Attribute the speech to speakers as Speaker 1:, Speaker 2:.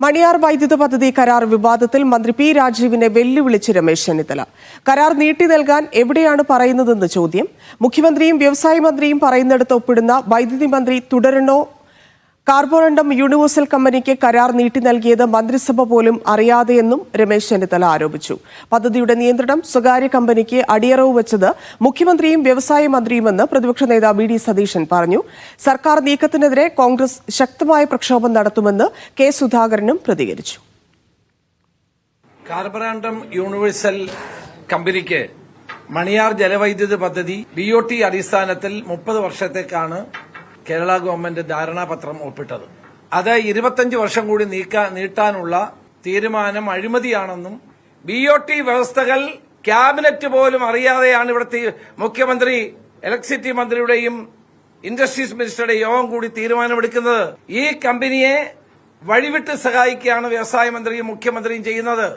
Speaker 1: മണിയാർ വൈദ്യുത പദ്ധതി കരാർ വിവാദത്തിൽ മന്ത്രി പി രാജീവിനെ വെല്ലുവിളിച്ച് രമേശ് ചെന്നിത്തല. കരാർ നീട്ടി നൽകാൻ എവിടെയാണ് പറയുന്നതെന്ന് ചോദ്യം. മുഖ്യമന്ത്രിയും വ്യവസായ മന്ത്രിയും പറയുന്നിടത്ത് ഒപ്പിടുന്ന വൈദ്യുതി മന്ത്രി തുടരണോ കാർബോറണ്ടം യൂണിവേഴ്സൽ കമ്പനിക്ക് കരാർ നീട്ടി നൽകിയത് മന്ത്രിസഭ പോലും അറിയാതെയെന്നും രമേശ് ചെന്നിത്തല ആരോപിച്ചു. പദ്ധതിയുടെ നിയന്ത്രണം സ്വകാര്യ കമ്പനിക്ക് അടിയറവ് വെച്ചത് മുഖ്യമന്ത്രിയും വ്യവസായ മന്ത്രിയുമെന്ന് പ്രതിപക്ഷ നേതാവ് വി ഡി സതീശൻ പറഞ്ഞു. സർക്കാർ നീക്കത്തിനെതിരെ കോൺഗ്രസ് ശക്തമായ പ്രക്ഷോഭം നടത്തുമെന്ന് കെ സുധാകരനും പ്രതികരിച്ചു.
Speaker 2: കാർബറാണ്ടം യൂണിവേഴ്സൽ കമ്പനിക്ക് മണിയാർ ജലവൈദ്യുത പദ്ധതി ബി ഒ ടി അടിസ്ഥാനത്തിൽ മുപ്പത് വർഷത്തേക്കാണ് കേരള ഗവൺമെന്റ് ധാരണാപത്രം ഒപ്പിട്ടത്. അത് ഇരുപത്തഞ്ച് വർഷം കൂടി നീട്ടാനുള്ള തീരുമാനം അഴിമതിയാണെന്നും ബി ഒ ടി വ്യവസ്ഥകൾ ക്യാബിനറ്റ് പോലും അറിയാതെയാണ് ഇവിടുത്തെ മുഖ്യമന്ത്രി ഇലക്ട്രിസിറ്റി മന്ത്രിയുടെയും ഇൻഡസ്ട്രീസ് മിനിസ്റ്ററുടെ യോഗം കൂടി തീരുമാനമെടുക്കുന്നത്. ഈ കമ്പനിയെ വഴിവിട്ട് സഹായിക്കുകയാണ് വ്യവസായ മന്ത്രിയും മുഖ്യമന്ത്രിയും ചെയ്യുന്നത്.